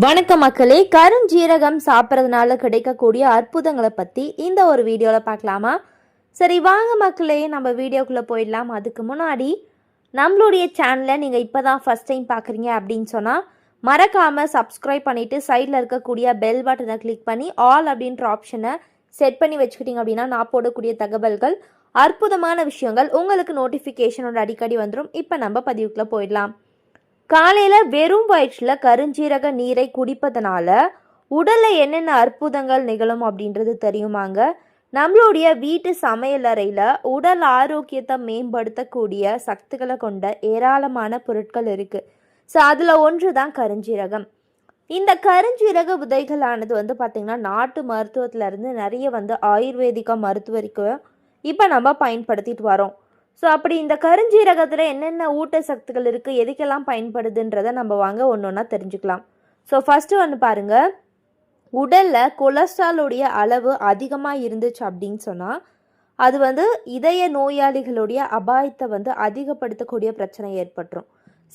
வணக்கம் மக்களே கருஞ்சீரகம் சாப்பிட்றதுனால கிடைக்கக்கூடிய அற்புதங்களை பற்றி இந்த ஒரு வீடியோவில் பார்க்கலாமா? சரி வாங்க மக்களே நம்ம வீடியோக்குள்ளே போயிடலாம். அதுக்கு முன்னாடி நம்மளுடைய சேனலை நீங்கள் இப்போ தான் ஃபஸ்ட் டைம் பார்க்குறீங்க அப்படின்னு சொன்னால் மறக்காமல் சப்ஸ்கிரைப் பண்ணிவிட்டு சைடில் இருக்கக்கூடிய பெல் பட்டனை கிளிக் பண்ணி ஆல் அப்படின்ற ஆப்ஷனை செட் பண்ணி வச்சுக்கிட்டீங்க அப்படின்னா நான் போடக்கூடிய தகவல்கள் அற்புதமான விஷயங்கள் உங்களுக்கு நோட்டிஃபிகேஷனோட அடிக்கடி வந்துடும் இப்போ நம்ம பதிவுக்குள்ளே போயிடலாம். காலையில் வெறும் வயிற்றில் கருஞ்சீரக நீரை குடிப்பதனால உடலில் என்னென்ன அற்புதங்கள் நிகழும் அப்படின்றது தெரியுமாங்க? நம்மளுடைய வீட்டு சமையலறையில் உடல் ஆரோக்கியத்தை மேம்படுத்தக்கூடிய சக்திகளை கொண்ட ஏராளமான பொருட்கள் இருக்குது ஸோ அதில் ஒன்று தான் கருஞ்சீரகம். இந்த கருஞ்சீரக விதைகளானது வந்து பார்த்திங்கன்னா நாட்டு மருத்துவத்திலேருந்து நிறைய வந்து ஆயுர்வேதிக மருத்துவருக்கு இப்போ நம்ம பயன்படுத்திட்டு வரோம். ஸோ அப்படி இந்த கருஞ்சீரகத்தில் என்னென்ன ஊட்டச்சத்துக்கள் இருக்குது எதுக்கெல்லாம் பயன்படுதுன்றதை நம்ம வாங்க ஒன்று ஒன்றா தெரிஞ்சுக்கலாம். ஸோ ஃபஸ்ட்டு ஒன்று பாருங்கள் உடலில் கொலஸ்ட்ராலுடைய அளவு அதிகமாக இருந்துச்சு அப்படின்னு சொன்னால் அது வந்து இதய நோயாளிகளுடைய அபாயத்தை வந்து அதிகப்படுத்தக்கூடிய பிரச்சனை ஏற்பட்டுரும்.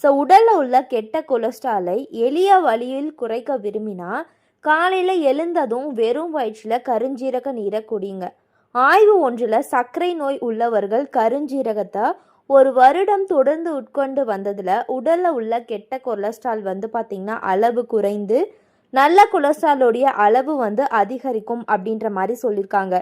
ஸோ உடலில் உள்ள கெட்ட கொலஸ்ட்ராலை எளிய வழியில் குறைக்க விரும்பினா காலையில் எழுந்ததும் வெறும் வயிற்றில் கருஞ்சீரக நீரை குடிங்க. ஆய்வு ஒன்றில் சர்க்கரை நோய் உள்ளவர்கள் கருஞ்சீரகத்தை ஒரு வருடம் தொடர்ந்து உட்கொண்டு வந்ததில் உடலில் உள்ள கெட்ட கொலஸ்ட்ரால் வந்து பார்த்திங்கன்னா அளவு குறைந்து நல்ல கொலஸ்ட்ராலோடைய அளவு வந்து அதிகரிக்கும் அப்படின்ற மாதிரி சொல்லியிருக்காங்க.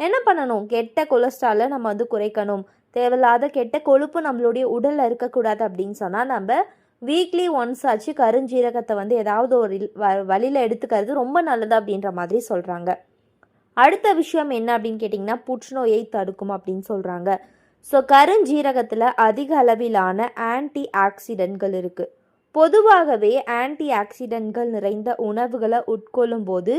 என்ன பண்ணணும்? கெட்ட கொலஸ்ட்ராலை நம்ம வந்து குறைக்கணும். தேவையில்லாத கெட்ட கொழுப்பு நம்மளுடைய உடலில் இருக்கக்கூடாது அப்படின்னு சொன்னால் நம்ம வீக்லி ஒன்ஸ் ஆச்சு கருஞ்சீரகத்தை வந்து ஏதாவது ஒரு வழியில் எடுத்துக்கிறது ரொம்ப நல்லது அப்படின்ற மாதிரி சொல்கிறாங்க அடுத்த விஷயம் என்ன அப்படின்னு கேட்டிங்கன்னா புற்றுநோயை தடுக்கும் அப்படின்னு சொல்கிறாங்க ஸோ கருஞ்சீரகத்தில் அதிக அளவிலான ஆன்டி ஆக்சிடென்ட்கள் இருக்குது பொதுவாகவே ஆன்டி ஆக்சிடென்ட்கள் நிறைந்த உணவுகளை உட்கொள்ளும் போது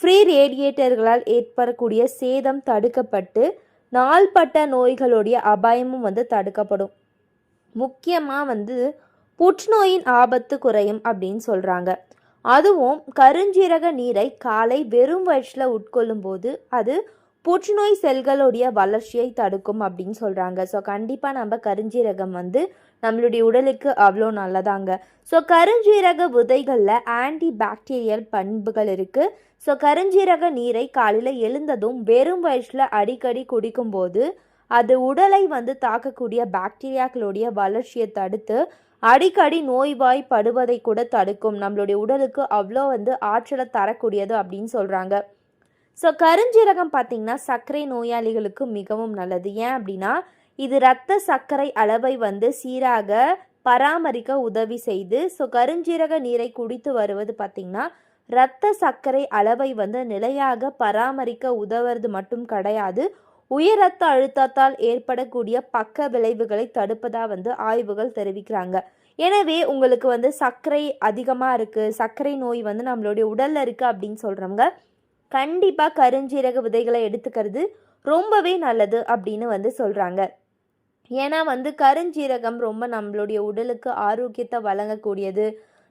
ஃப்ரீ ரேடியேட்டர்களால் ஏற்படக்கூடிய சேதம் தடுக்கப்பட்டு நாள்பட்ட நோய்களுடைய அபாயமும் வந்து தடுக்கப்படும். முக்கியமாக வந்து புற்றுநோயின் ஆபத்து குறையும் அப்படின்னு சொல்கிறாங்க அதுவும் கருஞ்சீரக நீரை காலை வெறும் வயிற்றில் உட்கொள்ளும்போது அது புற்றுநோய் செல்களுடைய வளர்ச்சியை தடுக்கும் அப்படின்னு சொல்கிறாங்க ஸோ கண்டிப்பாக நம்ம கருஞ்சீரகம் வந்து நம்மளுடைய உடலுக்கு அவ்வளோ நல்லதாங்க. ஸோ கருஞ்சீரக விதைகளில் ஆன்டி பாக்டீரியல் பண்புகள் இருக்குது ஸோ கருஞ்சீரக நீரை காலையில் எழுந்ததும் வெறும் வயிற்றில் அடிக்கடி குடிக்கும்போது அது உடலை வந்து தாக்கக்கூடிய பாக்டீரியாக்களுடைய வளர்ச்சியை தடுத்து அடிக்கடி நோய்வாய்ப்படுவதை கூட தடுக்கும். நம்மளுடைய உடலுக்கு அவ்வளோ வந்து ஆற்றலை தரக்கூடியது அப்படின்னு சொல்கிறாங்க ஸோ கருஞ்சீரகம் பார்த்திங்கன்னா சர்க்கரை நோயாளிகளுக்கு மிகவும் நல்லது. ஏன் அப்படின்னா இது இரத்த சர்க்கரை அளவை வந்து சீராக பராமரிக்க உதவி செய்து ஸோ கருஞ்சீரக நீரை குடித்து வருவது பார்த்திங்கன்னா இரத்த சர்க்கரை அளவை வந்து நிலையாக பராமரிக்க உதவுறது மட்டும் கிடையாது. உயர் ரத்த அழுத்தத்தால் ஏற்படக்கூடிய பக்க விளைவுகளை தடுப்பதாக வந்து ஆய்வுகள் தெரிவிக்கிறாங்க. எனவே உங்களுக்கு வந்து சர்க்கரை அதிகமாக இருக்குது சர்க்கரை நோய் வந்து நம்மளுடைய உடலில் இருக்குது அப்படின்னு சொல்கிறவங்க கண்டிப்பாக கருஞ்சீரக விதைகளை எடுத்துக்கிறது ரொம்பவே நல்லது அப்படின்னு வந்து சொல்கிறாங்க ஏன்னா வந்து கருஞ்சீரகம் ரொம்ப நம்மளுடைய உடலுக்கு ஆரோக்கியத்தை வழங்கக்கூடியது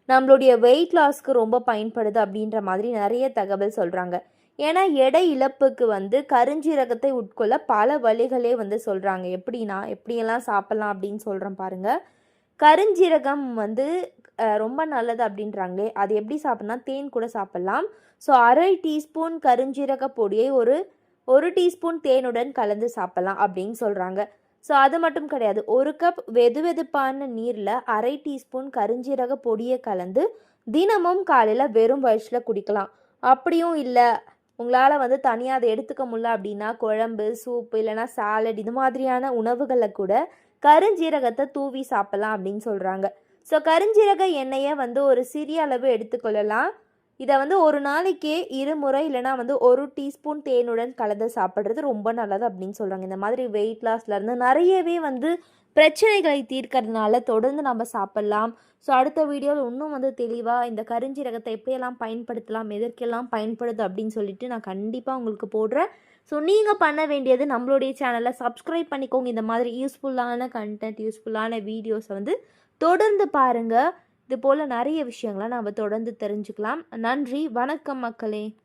நம்மளுடைய வெயிட் லாஸ்க்கு ரொம்ப பயன்படுது அப்படின்ற மாதிரி நிறைய தகவல் சொல்கிறாங்க ஏன்னா எடை இழப்புக்கு வந்து கருஞ்சீரகத்தை உட்கொள்ள பல வழிகளே வந்து சொல்கிறாங்க எப்படின்னா எப்படியெல்லாம் சாப்பிட்லாம் அப்படின்னு சொல்கிறேன் பாருங்கள் கருஞ்சீரகம் வந்து ரொம்ப நல்லது அப்படின்றாங்களே. அது எப்படி சாப்பிட்னா தேன் கூட சாப்பிட்லாம். ஸோ அரை டீஸ்பூன் கருஞ்சீரக பொடியை ஒரு ஒரு டீஸ்பூன் தேனுடன் கலந்து சாப்பிட்லாம் அப்படின்னு சொல்கிறாங்க ஸோ அது மட்டும் கிடையாது. ஒரு கப் வெது வெதுப்பான நீரில் அரை டீஸ்பூன் கருஞ்சீரக பொடியை கலந்து தினமும் காலையில் வெறும் வயசில் குடிக்கலாம். அப்படியும் இல்லை. உங்களால் வந்து தனியாக அதை எடுத்துக்க முடியல அப்படின்னா குழம்பு சூப்பு இல்லைனா சாலட் இது மாதிரியான உணவுகளில் கூட கருஞ்சீரகத்தை தூவி சாப்பிட்லாம் அப்படின்னு சொல்கிறாங்க ஸோ கருஞ்சீரக எண்ணெயை வந்து ஒரு சிறிய அளவு எடுத்துக்கொள்ளலாம். இதை வந்து ஒரு நாளைக்கே இருமுறை இல்லைனா வந்து ஒரு டீஸ்பூன் தேனுடன் கலந்து சாப்பிட்றது ரொம்ப நல்லது அப்படின்னு சொல்கிறாங்க இந்த மாதிரி வெயிட் லாஸ்லேருந்து நிறையவே வந்து பிரச்சனைகளை தீர்க்கறதுனால தொடர்ந்து நம்ம சாப்பிட்லாம். ஸோ அடுத்த வீடியோவில் இன்னும் வந்து தெளிவாக இந்த கருஞ்சீரகத்தை எப்படியெல்லாம் பயன்படுத்தலாம் எதற்கெல்லாம் பயன்படுது அப்படின்னு சொல்லிட்டு நான் கண்டிப்பாக உங்களுக்கு போடுறேன். ஸோ நீங்கள் பண்ண வேண்டியது நம்மளுடைய சேனலை சப்ஸ்கிரைப் பண்ணிக்கோங்க. இந்த மாதிரி யூஸ்ஃபுல்லான கண்டென்ட் யூஸ்ஃபுல்லான வீடியோஸை வந்து தொடர்ந்து பாருங்கள் இது போல் நிறைய விஷயங்களை நாம் தொடர்ந்து தெரிஞ்சுக்கலாம். நன்றி. வணக்கம் மக்களே.